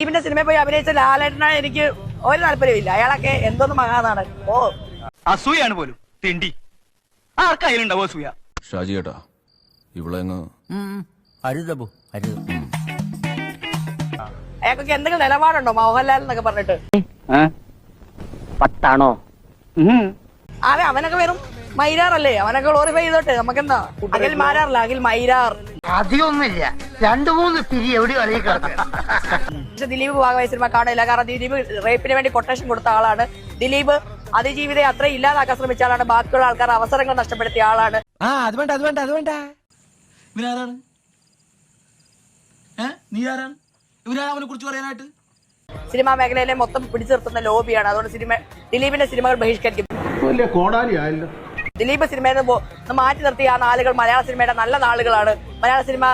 ദിലീപിന്റെ സിനിമയിൽ പോയി അഭിനയിച്ച ലാലേട്ടനാണ് എനിക്ക് ഒരു താല്പര്യമില്ല അയാളൊക്കെ എന്തോന്ന് മഹാനാണ്. ഓ. അസൂയാണ് പോലും. തിണ്ടി. ആർക്കായാലുണ്ടാവും അസൂയ ഷാജി കേട്ടാ ഇവിടെ അങ്ങ് അരുതബു അരുത് അയാൾക്കൊക്കെ എന്തെങ്കിലും നിലപാടുണ്ടോ? മോഹൻലാൽ എന്നൊക്കെ പറഞ്ഞിട്ട്? പട്ടാണോ അതെ അവനൊക്കെ വെറും മൈരാറല്ലേ? അവനൊക്കെ ഗ്ലോറിഫൈ ചെയ്തോട്ടെ. നമുക്കെന്താ? അഖിൽ മാരാറില്ല. അഖിൽ മൈരാർ. അധികമൊന്നുമില്ല. രണ്ടു മൂന്ന് പിരി എവിടെയോ അറിയി കിടക്കുക ദിലീപ് ഭാഗമായ സിനിമ കാണില്ല കാരണം ദിലീപ് റേപ്പിന് വേണ്ടി കൊട്ടേഷൻ കൊടുത്ത ആളാണ്. ദിലീപ് അതിജീവിതയെ അത്ര ഇല്ലാതാക്കാൻ ശ്രമിച്ച ആളാണ് ബാക്കിയുള്ള ആൾക്കാർ അവസരങ്ങൾ നഷ്ടപ്പെടുത്തിയ ആളാണ്. ആ അത് വേണ്ട അത് വേണ്ട അത് വേണ്ട. ഇവരാരാണ്? നീ ആരാണ് ഇവരാണ് അവനെ കുറിച്ച് പറയാനായിട്ട്? സിനിമാ മേഖലയിലെ മൊത്തം പിടിച്ചു നിർത്തുന്ന ലോബിയാണ് അതുകൊണ്ട് സിനിമ ദിലീപിന്റെ സിനിമകൾ ബഹിഷ്കരിക്കും. വലിയ കോടാലി ആയല്ലോ. ദിലീപ് സിനിമയിൽ നിന്ന് മാറ്റി നിർത്തിയ ആ നാളുകൾ. മലയാള സിനിമയുടെ നല്ല നാളുകളാണ്. മലയാള സിനിമ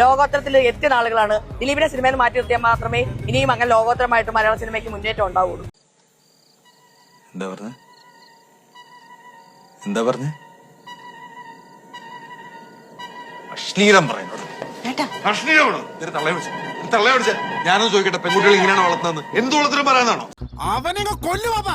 ലോകോത്തരത്തിൽ എത്തിയ നാളുകളാണ്. ദിലീപിനെ സിനിമയിൽ നിന്ന് മാറ്റി നിർത്തിയാൽ മാത്രമേ ഇനിയും അങ്ങനെ ലോകോത്തരമായിട്ട് മലയാള സിനിമയ്ക്ക് മുന്നേറ്റം ഉണ്ടാവുള്ളൂ. എന്താ പറഞ്ഞ? എന്താ പറഞ്ഞ? അശ്ലീലം പറയുന്നത്. ഞാനൊന്ന് ചോദിക്കട്ടെ പെൺകുട്ടികൾ ഇങ്ങനെയാണ് വളർത്തുന്നത് എന്ത് വളർത്തലും പറയാനാണോ അവനെ കൊല്ലു പാപ്പാ